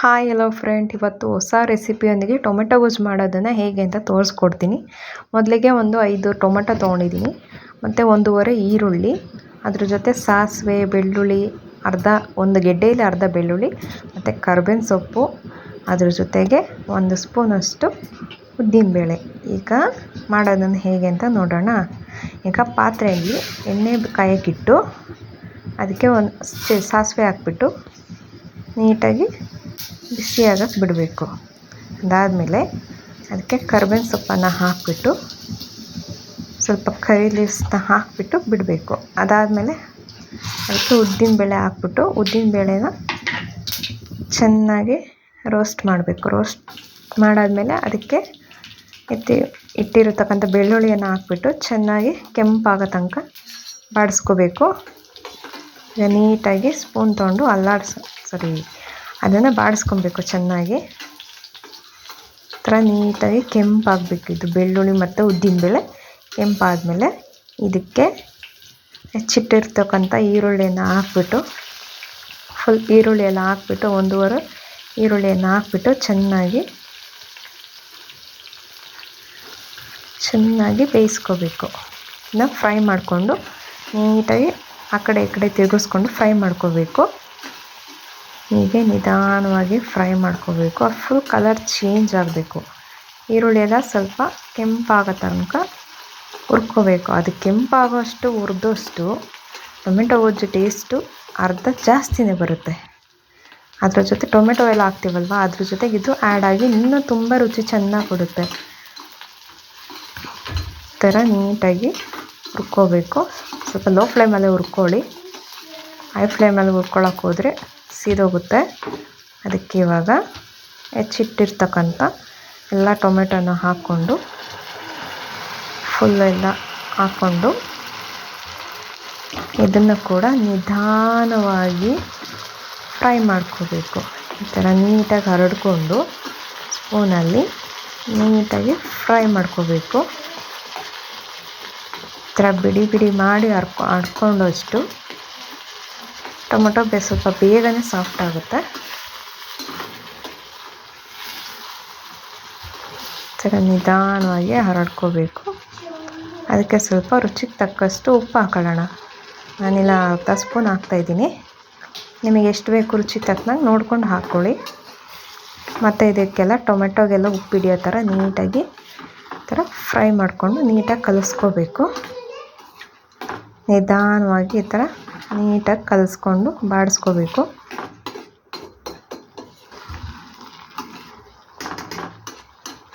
Hi hello friend ಇವತ್ತು ಹೊಸ ರೆಸಿಪಿಯೊಂದಿಗೆ tomato ಗೊಜ್ಜು ಮಾಡೋದನ್ನು ಹೇಗೆ ಅಂತ ತೋರಿಸ್ಕೊಡ್ತೀನಿ. ಮೊದಲಿಗೆ ಒಂದು ಐದು ಟೊಮೆಟೊ ತೊಗೊಂಡಿದ್ದೀನಿ. ಮತ್ತು ಒಂದೂವರೆ ಈರುಳ್ಳಿ, ಅದ್ರ ಜೊತೆ ಸಾಸಿವೆ, ಬೆಳ್ಳುಳ್ಳಿ, ಅರ್ಧ, ಒಂದು ಗೆಡ್ಡೆಯಲ್ಲಿ ಅರ್ಧ ಬೆಳ್ಳುಳ್ಳಿ, ಮತ್ತು ಕರ್ಬೇವಿನ ಸೊಪ್ಪು, ಅದ್ರ ಜೊತೆಗೆ ಒಂದು ಸ್ಪೂನಷ್ಟು ಉದ್ದಿನಬೇಳೆ. ಈಗ ಮಾಡೋದನ್ನು ಹೇಗೆ ಅಂತ ನೋಡೋಣ. ಈಗ ಪಾತ್ರೆಯಲ್ಲಿ ಎಣ್ಣೆ ಕಾಯಕ್ಕಿಟ್ಟು, ಅದಕ್ಕೆ ಒಂದು ಸಾಸಿವೆ ಹಾಕ್ಬಿಟ್ಟು ನೀಟಾಗಿ ಬಿಸಿ ಆಗಕ್ಕೆ ಬಿಡಬೇಕು. ಅದಾದಮೇಲೆ ಅದಕ್ಕೆ ಕರ್ಬೇವಿನ ಸೊಪ್ಪನ್ನು ಹಾಕಿಬಿಟ್ಟು ಸ್ವಲ್ಪ ಕರಿ ಲೀವ್ಸ್ನ ಹಾಕಿಬಿಟ್ಟು ಬಿಡಬೇಕು. ಅದಾದಮೇಲೆ ಅದಕ್ಕೆ ಉದ್ದಿನ ಬೇಳೆ ಹಾಕ್ಬಿಟ್ಟು ಉದ್ದಿನಬೇಳೆನ ಚೆನ್ನಾಗಿ ರೋಸ್ಟ್ ಮಾಡಬೇಕು. ರೋಸ್ಟ್ ಮಾಡಾದಮೇಲೆ ಅದಕ್ಕೆ ಎತ್ತಿ ಇಟ್ಟಿರತಕ್ಕಂಥ ಬೆಳ್ಳುಳ್ಳಿಯನ್ನು ಹಾಕ್ಬಿಟ್ಟು ಚೆನ್ನಾಗಿ ಕೆಂಪಾಗೋ ತನಕ ಬಾಡಿಸ್ಕೋಬೇಕು. ಈಗ ನೀಟಾಗಿ ಸ್ಪೂನ್ ತೊಗೊಂಡು ಅಲ್ಲಾಡ್ಸ ಸಾರಿ ಅದನ್ನು ಬಾಡಿಸ್ಕೊಬೇಕು ಚೆನ್ನಾಗಿ. ಥರ ನೀಟಾಗಿ ಕೆಂಪಾಗಬೇಕು ಇದು ಬೆಳ್ಳುಳ್ಳಿ ಮತ್ತು ಉದ್ದಿನಬೇಳೆ ಕೆಂಪಾದಮೇಲೆ ಇದಕ್ಕೆ ಹೆಚ್ಚಿಟ್ಟಿರ್ತಕ್ಕಂಥ ಈರುಳ್ಳಿಯನ್ನು ಹಾಕ್ಬಿಟ್ಟು ಫುಲ್ ಈರುಳ್ಳಿ ಎಲ್ಲ ಹಾಕ್ಬಿಟ್ಟು ಒಂದೂವರೆ ಈರುಳ್ಳಿಯನ್ನು ಹಾಕ್ಬಿಟ್ಟು ಚೆನ್ನಾಗಿ ಚೆನ್ನಾಗಿ ಬೇಯಿಸ್ಕೋಬೇಕು. ಇದನ್ನ ಫ್ರೈ ಮಾಡಿಕೊಂಡು ನೀಟಾಗಿ ಆ ಕಡೆ ಈ ಕಡೆ ತಿರುಗಿಸ್ಕೊಂಡು ಫ್ರೈ ಮಾಡ್ಕೋಬೇಕು. ಹೀಗೆ ನಿಧಾನವಾಗಿ ಫ್ರೈ ಮಾಡ್ಕೋಬೇಕು. ಫುಲ್ ಕಲರ್ ಚೇಂಜ್ ಆಗಬೇಕು. ಈರುಳ್ಳಿ ಎಲ್ಲ ಸ್ವಲ್ಪ ಕೆಂಪಾಗೋ ತನಕ ಹುರ್ಕೋಬೇಕು. ಅದು ಕೆಂಪಾಗೋಷ್ಟು, ಹುರಿದೋಷ್ಟು, ಟೊಮೆಟೊ ಗೊಜ್ಜು ಟೇಸ್ಟು ಅರ್ಧ ಜಾಸ್ತಿನೇ ಬರುತ್ತೆ. ಅದ್ರ ಜೊತೆ ಟೊಮೆಟೊ ಎಲ್ಲ ಹಾಕ್ತೀವಲ್ವ? ಅದ್ರ ಜೊತೆಗೆ ಇದು ಆ್ಯಡ್ ಆಗಿ ಇನ್ನೂ ತುಂಬ ರುಚಿ ಚೆನ್ನಾಗಿ ಕೊಡುತ್ತೆ. ಥರ ನೀಟಾಗಿ ಹುರ್ಕೋಬೇಕು. ಸ್ವಲ್ಪ ಲೋ ಫ್ಲೇಮಲ್ಲೇ ಹುರ್ಕೊಳ್ಳಿ. ಹೈ ಫ್ಲೇಮಲ್ಲಿ ಹುರ್ಕೊಳಕ್ಕೆ ಹೋದರೆ ಸೀದೋಗುತ್ತೆ. ಅದಕ್ಕೆ ಇವಾಗ ಹೆಚ್ಚಿಟ್ಟಿರ್ತಕ್ಕಂಥ ಎಲ್ಲ ಟೊಮೆಟೊನ ಹಾಕ್ಕೊಂಡು ಫುಲ್ ಎಲ್ಲ ಹಾಕ್ಕೊಂಡು ಇದನ್ನು ಕೂಡ ನಿಧಾನವಾಗಿ ಫ್ರೈ ಮಾಡ್ಕೋಬೇಕು. ಈ ಥರ ನೀಟಾಗಿ ಹರಡ್ಕೊಂಡು ಸ್ಪೂನಲ್ಲಿ ನೀಟಾಗಿ ಫ್ರೈ ಮಾಡ್ಕೋಬೇಕು. ಈ ಥರ ಬಿಡಿ ಬಿಡಿ ಮಾಡಿ ಹರ್ಕೊ ಹರ್ಕೊಂಡಷ್ಟು ಟೊಮೊಟೊ ಬೇ ಸ್ವಲ್ಪ ಬೇಗನೆ ಸಾಫ್ಟ್ ಆಗುತ್ತೆ. ಥರ ನಿಧಾನವಾಗಿ ಹರಡ್ಕೋಬೇಕು. ಅದಕ್ಕೆ ಸ್ವಲ್ಪ ರುಚಿಗೆ ತಕ್ಕಷ್ಟು ಉಪ್ಪು ಹಾಕೊಳ್ಳೋಣ. ನಾನಿಲ್ಲ ಅರ್ಧ ಸ್ಪೂನ್ ಹಾಕ್ತಾಯಿದ್ದೀನಿ ನಿಮಗೆ ಎಷ್ಟು ಬೇಕು ರುಚಿ ತಕ್ಕನಾಗ ನೋಡ್ಕೊಂಡು ಹಾಕ್ಕೊಳ್ಳಿ. ಮತ್ತು ಇದಕ್ಕೆಲ್ಲ ಟೊಮೆಟೊಗೆಲ್ಲ ಉಪ್ಪು ಹಿಡಿಯೋ ಥರ ನೀಟಾಗಿ ಥರ ಫ್ರೈ ಮಾಡಿಕೊಂಡು ನೀಟಾಗಿ ಕಲಿಸ್ಕೋಬೇಕು. ನಿಧಾನವಾಗಿ ಈ ಥರ ನೀಟಾಗಿ ಕಲಿಸ್ಕೊಂಡು ಬಾಡಿಸ್ಕೋಬೇಕು.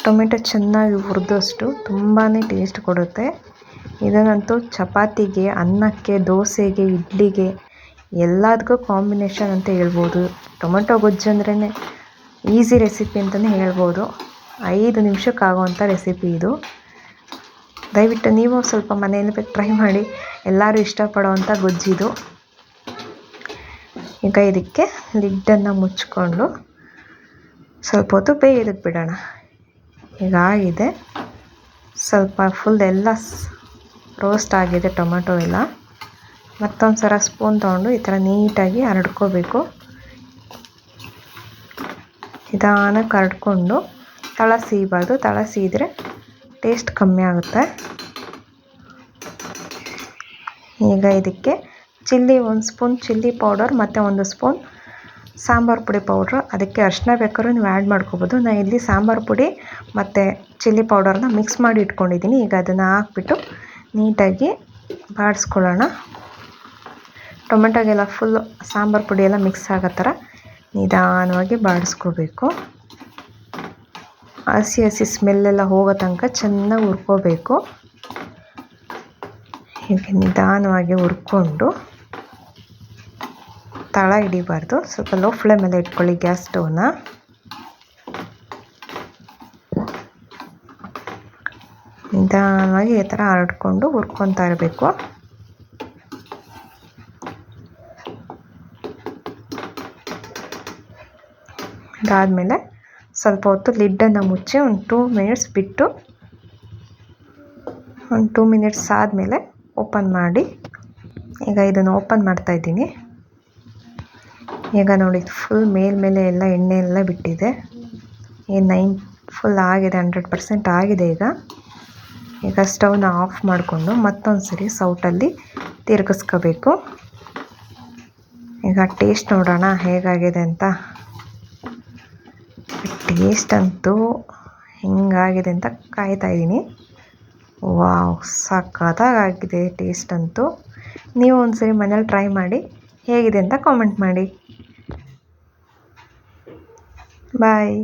ಟೊಮೆಟೊ ಚೆನ್ನಾಗಿ ಹುರಿದಷ್ಟು ತುಂಬಾ ಟೇಸ್ಟ್ ಕೊಡುತ್ತೆ. ಇದನ್ನಂತೂ ಚಪಾತಿಗೆ, ಅನ್ನಕ್ಕೆ, ದೋಸೆಗೆ, ಇಡ್ಲಿಗೆ ಎಲ್ಲದಕ್ಕೂ ಕಾಂಬಿನೇಷನ್ ಅಂತ ಹೇಳ್ಬೋದು. ಟೊಮೆಟೊ ಗೊಜ್ಜು ಅಂದ್ರೇ ಈಸಿ ರೆಸಿಪಿ ಅಂತಲೇ ಹೇಳ್ಬೋದು. ಐದು ನಿಮಿಷಕ್ಕೆ ಆಗೋವಂಥ ರೆಸಿಪಿ ಇದು. ದಯವಿಟ್ಟು ನೀವು ಸ್ವಲ್ಪ ಮನೆಯಲ್ಲಿ ಟ್ರೈ ಮಾಡಿ. ಎಲ್ಲರೂ ಇಷ್ಟಪಡೋವಂಥ ಗೊಜ್ಜಿದು. ಈಗ ಇದಕ್ಕೆ ಲಿಡ್ಡನ್ನು ಮುಚ್ಕೊಂಡು ಸ್ವಲ್ಪ ಹೊತ್ತು ಬೇಯೋದಕ್ಕೆ ಬಿಡೋಣ ಈಗ ಆಗಿದೆ. ಸ್ವಲ್ಪ ಫುಲ್ ಎಲ್ಲ ರೋಸ್ಟ್ ಆಗಿದೆ ಟೊಮೆಟೊ ಎಲ್ಲ. ಮತ್ತೊಂದು ಸಲ ಸ್ಪೂನ್ ತೊಗೊಂಡು ಈ ಥರ ನೀಟಾಗಿ ಹರಡ್ಕೋಬೇಕು. ನಿಧಾನಕ್ಕೆ ಹರಡ್ಕೊಂಡು ತಳ ಸೀಬಾರ್ದು ತಳ ಸೀದರೆ ಟೇಸ್ಟ್ ಕಮ್ಮಿ ಆಗುತ್ತೆ. ಈಗ ಇದಕ್ಕೆ ಚಿಲ್ಲಿ ಒಂದು ಸ್ಪೂನ್ ಚಿಲ್ಲಿ ಪೌಡರ್ ಮತ್ತು ಒಂದು ಸ್ಪೂನ್ ಸಾಂಬಾರು ಪುಡಿ ಪೌಡ್ರು. ಅದಕ್ಕೆ ಅರಿಶಿನ ಬೇಕಾದ್ರೂ ನೀವು ಆ್ಯಡ್ ಮಾಡ್ಕೋಬೋದು. ನಾನು ಇಲ್ಲಿ ಸಾಂಬಾರು ಪುಡಿ ಮತ್ತು ಚಿಲ್ಲಿ ಪೌಡರ್ನ ಮಿಕ್ಸ್ ಮಾಡಿ ಇಟ್ಕೊಂಡಿದ್ದೀನಿ. ಈಗ ಅದನ್ನು ಹಾಕ್ಬಿಟ್ಟು ನೀಟಾಗಿ ಬಾಡಿಸ್ಕೊಳ್ಳೋಣ. ಟೊಮೆಟೊಗೆಲ್ಲ ಫುಲ್ಲು ಸಾಂಬಾರು ಪುಡಿ ಎಲ್ಲ ಮಿಕ್ಸ್ ಆಗೋ ಥರ ನಿಧಾನವಾಗಿ ಬಾಡಿಸ್ಕೋಬೇಕು. ಹಸಿ ಹಸಿ ಸ್ಮೆಲ್ಲೆಲ್ಲ ಹೋಗೋ ತನಕ ಚೆನ್ನಾಗಿ ಹುರ್ಕೋಬೇಕು. ಹೀಗೆ ನಿಧಾನವಾಗಿ ಹುರ್ಕೊಂಡು ತಳ ಹಿಡಿಬಾರ್ದು. ಸ್ವಲ್ಪ ಲೋ ಫ್ಲೇಮಲ್ಲೇ ಇಟ್ಕೊಳ್ಳಿ ಗ್ಯಾಸ್ ಸ್ಟವ್ನ ನಿಧಾನವಾಗಿ ಈ ಥರ ಹರಡ್ಕೊಂಡು ಹುರ್ಕೊತಾ ಇರಬೇಕು. ಅದಾದಮೇಲೆ ಸ್ವಲ್ಪ ಹೊತ್ತು ಲಿಡ್ಡನ್ನು ಮುಚ್ಚಿ ಒಂದು ಟೂ ಮಿನಿಟ್ಸ್ ಬಿಟ್ಟು ಒಂದು ಟೂ ಮಿನಿಟ್ಸ್ ಆದಮೇಲೆ ಓಪನ್ ಮಾಡಿ. ಈಗ ಇದನ್ನು ಓಪನ್ ಮಾಡ್ತಾಯಿದ್ದೀನಿ ಈಗ ನೋಡಿ ಫುಲ್ ಮೇಲ್ಮೇಲೆ ಎಲ್ಲ ಎಣ್ಣೆ ಎಲ್ಲ ಬಿಟ್ಟಿದೆ. ಏನು ನೈನ್ ಫುಲ್ ಆಗಿದೆ, ಹಂಡ್ರೆಡ್ ಪರ್ಸೆಂಟ್ ಆಗಿದೆ ಈಗ. ಈಗ ಸ್ಟವ್ನ ಆಫ್ ಮಾಡಿಕೊಂಡು ಮತ್ತೊಂದು ಸರಿ ಸೌಟಲ್ಲಿ ತಿರುಗಿಸ್ಕೋಬೇಕು. ಈಗ ಟೇಸ್ಟ್ ನೋಡೋಣ ಹೇಗಾಗಿದೆ ಅಂತ. ಟೇಸ್ಟ್ ಅಂತೂ ಹೆಂಗಾಗಿದೆ ಅಂತ ಕಾಯ್ತಾ ಇದ್ದೀನಿ. ವಾವ್ ಸಖತ್ತಾಗಿದೆ ಟೇಸ್ಟ್ ಅಂತೂ. ನೀವು ಒಂದ್ಸರಿ ಮನೇಲಿ ಟ್ರೈ ಮಾಡಿ, ಹೇಗಿದೆ ಅಂತ ಕಾಮೆಂಟ್ ಮಾಡಿ. ಬಾಯ್